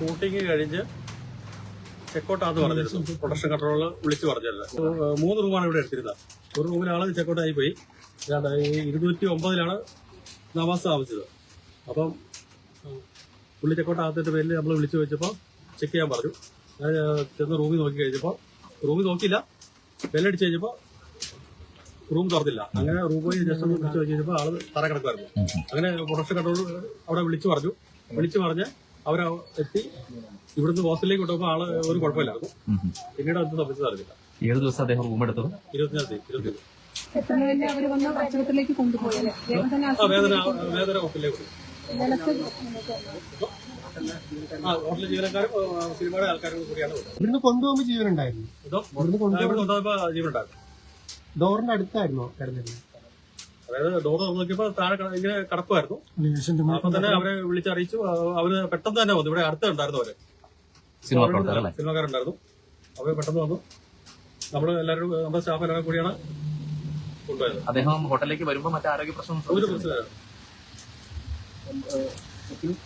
Shooting കഴിഞ്ഞ് ചെക്കൗട്ടാന്ന് പറഞ്ഞിരുന്നു. Production controller വിളിച്ചു പറഞ്ഞല്ലോ മൂന്ന് റൂമാണ് ഇവിടെ എടുത്തിരുന്നത്. ഒരു റൂമിലാണ് ചെക്കോട്ടായി പോയി ഇരുന്നൂറ്റി ഒമ്പതിലാണ് നവാസ് താമസിച്ചത്. അപ്പം പുള്ളി ചെക്കൗട്ട് ആകത്തിന്റെ പേരിൽ നമ്മൾ വിളിച്ചു വെച്ചപ്പോൾ ചെക്ക് ചെയ്യാൻ പറഞ്ഞു. ഞാൻ ചെന്ന് റൂമിൽ നോക്കി കഴിഞ്ഞപ്പോൾ റൂമിൽ നോക്കിയില്ല. ബെല്ലടിച്ച് കഴിഞ്ഞപ്പോൾ റൂം തുറന്നില്ല. അങ്ങനെ റൂം പോയി ജസ്റ്റ് വിളിച്ചു വെച്ച് കഴിഞ്ഞപ്പോൾ ആൾ തറ കിടക്കുമായിരുന്നു അങ്ങനെ പ്രൊഡക്ഷൻ കൺട്രോൾ അവിടെ വിളിച്ചു പറഞ്ഞു. വിളിച്ചു പറഞ്ഞ് അവരെ എത്തി. ഇവിടുന്ന് ഹോസ്റ്റലിലേക്ക് വിട്ടപ്പോ ആൾ ഒരു കുഴപ്പമില്ല. പിന്നീട് അത് സംബന്ധിച്ചത് അറിഞ്ഞില്ല ഏത് ദിവസം അദ്ദേഹം റൂം എടുത്തത്? ഇരുപത്തിനാം തീയതി ഇരുപത്തി എത്ര മണിക്ക് അവർ വന്ന് ഭക്ഷണത്തിലേക്ക് കൊണ്ടുപോയല്ലേ വേഗം ആ വേദന വേദന ഹോസ്റ്റലിലേക്ക് ആ ഹോട്ടൽ ജീവനക്കാരും സിനിമയുടെ ആൾക്കാരും കൂടിയാണ് കൊണ്ടുപോയത്. ഇവിടുന്ന് കൊണ്ടുപോകുമ്പോൾ ജീവനുണ്ടായിരുന്നു. ഇതോ ഇവിടുന്ന് കൊണ്ടുപോകുമ്പോൾ ജീവനുണ്ടായിരുന്നു. ഡോറിന്റെ അടുത്തായിരുന്നോ കിടന്നിരുന്നത്. അതായത് ഡോർ തുറന്ന് നോക്കിയപ്പോ താഴെ ഇങ്ങനെ കടക്കുമായിരുന്നു അപ്പൊ തന്നെ അവരെ വിളിച്ചറിയിച്ചു അവർ പെട്ടെന്ന് തന്നെ വന്നു ഇവിടെ അടുത്തുണ്ടായിരുന്നു അവർ സിനിമ അല്ലേ സിനിമക്കാരുണ്ടായിരുന്നു അവർ പെട്ടെന്ന് വന്നു നമ്മൾ എല്ലാവരും നമ്മുടെ സ്റ്റാഫ് എല്ലാവരും കൂടിയാണ് കൊണ്ടുപോയത് അദ്ദേഹം ഹോട്ടലിലേക്ക് വരുമ്പോൾ മറ്റു ആരോഗ്യ പ്രശ്നം ഒരു പ്രശ്നമില്ല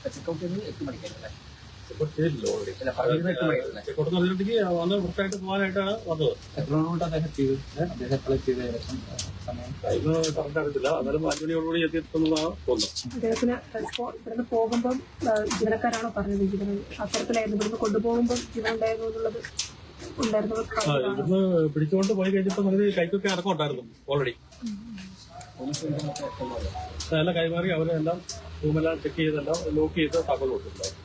ചെക്കൗട്ട് ചെയ്തില്ല ഓൾറെഡി ചെക്കൗട്ട് എന്ന് പറഞ്ഞിട്ടുണ്ടെങ്കിൽ വന്ന് വൃത്തിയായിട്ട് പോകാനായിട്ടാണ് വന്നത് ടൈം കറക്റ്റ് അറിയത്തില്ല എന്നാലും അഞ്ചു മണിയോടുകൂടി എത്തിയിട്ടുള്ളതാണ് തോന്നുന്നത് അദ്ദേഹത്തിന് ഇവിടുന്ന് പോകുമ്പം ജീവനക്കാരാണോ പറഞ്ഞത്? ജീവൻ അത്തരത്തിലായിരുന്നു. ഇവിടുന്ന് കൊണ്ടുപോകുമ്പം ജീവൻ ഉണ്ടായിരുന്നു എന്നുള്ളത് ഇവിടുന്ന് പിടിച്ചുകൊണ്ട് പോയി കഴിഞ്ഞപ്പോ നമുക്ക് കൈക്കൊക്കെ ഇറക്കം ഉണ്ടായിരുന്നു ഓൾറെഡി കൈമാറി അവരെല്ലാം റൂമെല്ലാം ചെക്ക് ചെയ്തെല്ലാം ലോക്ക് ചെയ്ത് താക്കോൽ കൊടുത്തിട്ടുണ്ടായിരുന്നു.